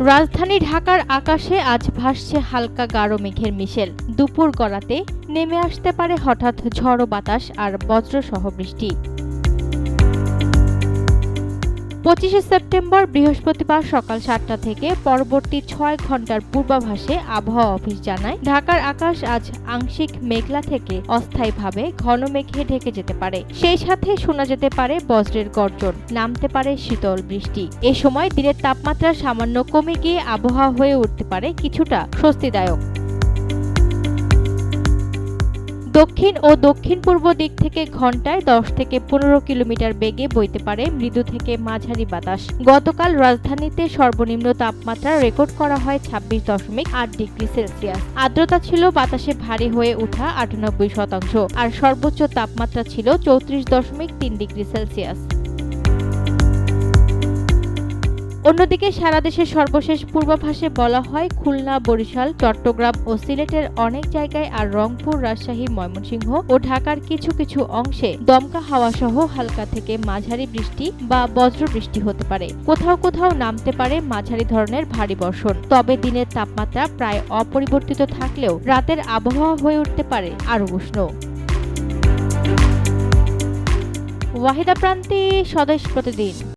রাজধানী ঢাকার আকাশে আজ ভাসছে হালকা গাঢ় মেঘের মিশেল। দুপুর গড়াতে নেমে আসতে পারে হঠাৎ ঝড়ো বাতাস আর বজ্রসহ বৃষ্টি। পঁচিশে সেপ্টেম্বর বৃহস্পতিবার সকাল সাতটা থেকে পরবর্তী ছয় ঘণ্টার পূর্বাভাসে আবহাওয়া অফিস জানায়, ঢাকার আকাশ আজ আংশিক মেঘলা থেকে অস্থায়ীভাবে ঘন মেঘে ঢেকে যেতে পারে। সেই সাথে শোনা যেতে পারে বজ্রের গর্জন, নামতে পারে শীতল বৃষ্টি। এ সময় দিনের তাপমাত্রা সামান্য কমে গিয়ে আবহাওয়া হয়ে উঠতে পারে কিছুটা স্বস্তিদায়ক। দক্ষিণ ও দক্ষিণ পূর্ব দিক থেকে ঘন্টায় দশ থেকে পনেরো কিলোমিটার বেগে বইতে পারে মৃদু থেকে মাঝারি বাতাস। গতকাল রাজধানীতে সর্বনিম্ন তাপমাত্রা রেকর্ড করা হয় ছাব্বিশ দশমিক আট ডিগ্রি সেলসিয়াস। আর্দ্রতা ছিল বাতাসে ভারী হয়ে ওঠা আটানব্বই শতাংশ, আর সর্বোচ্চ তাপমাত্রা ছিল চৌত্রিশ দশমিক তিন ডিগ্রি সেলসিয়াস। অন্যদিকে সারা দেশের সর্বশেষ পূর্বাভাসে বলা হয়, খুলনা, বরিশাল, চট্টগ্রাম ও সিলেটের অনেক জায়গায় আর রংপুর, রাজশাহী, ময়মনসিংহ ও ঢাকার কিছু কিছু অংশে দমকা হাওয়া সহ হালকা থেকে মাঝারি বৃষ্টি বা বজ্র বৃষ্টি হতে পারে। কোথাও কোথাও নামতে পারে মাঝারি ধরনের ভারী বর্ষণ। তবে দিনের তাপমাত্রা প্রায় অপরিবর্তিত থাকলেও রাতের আবহাওয়া হয়ে উঠতে পারে আরও উষ্ণ। ওয়াহিদা প্রান্তি, স্বদেশ প্রতিদিন।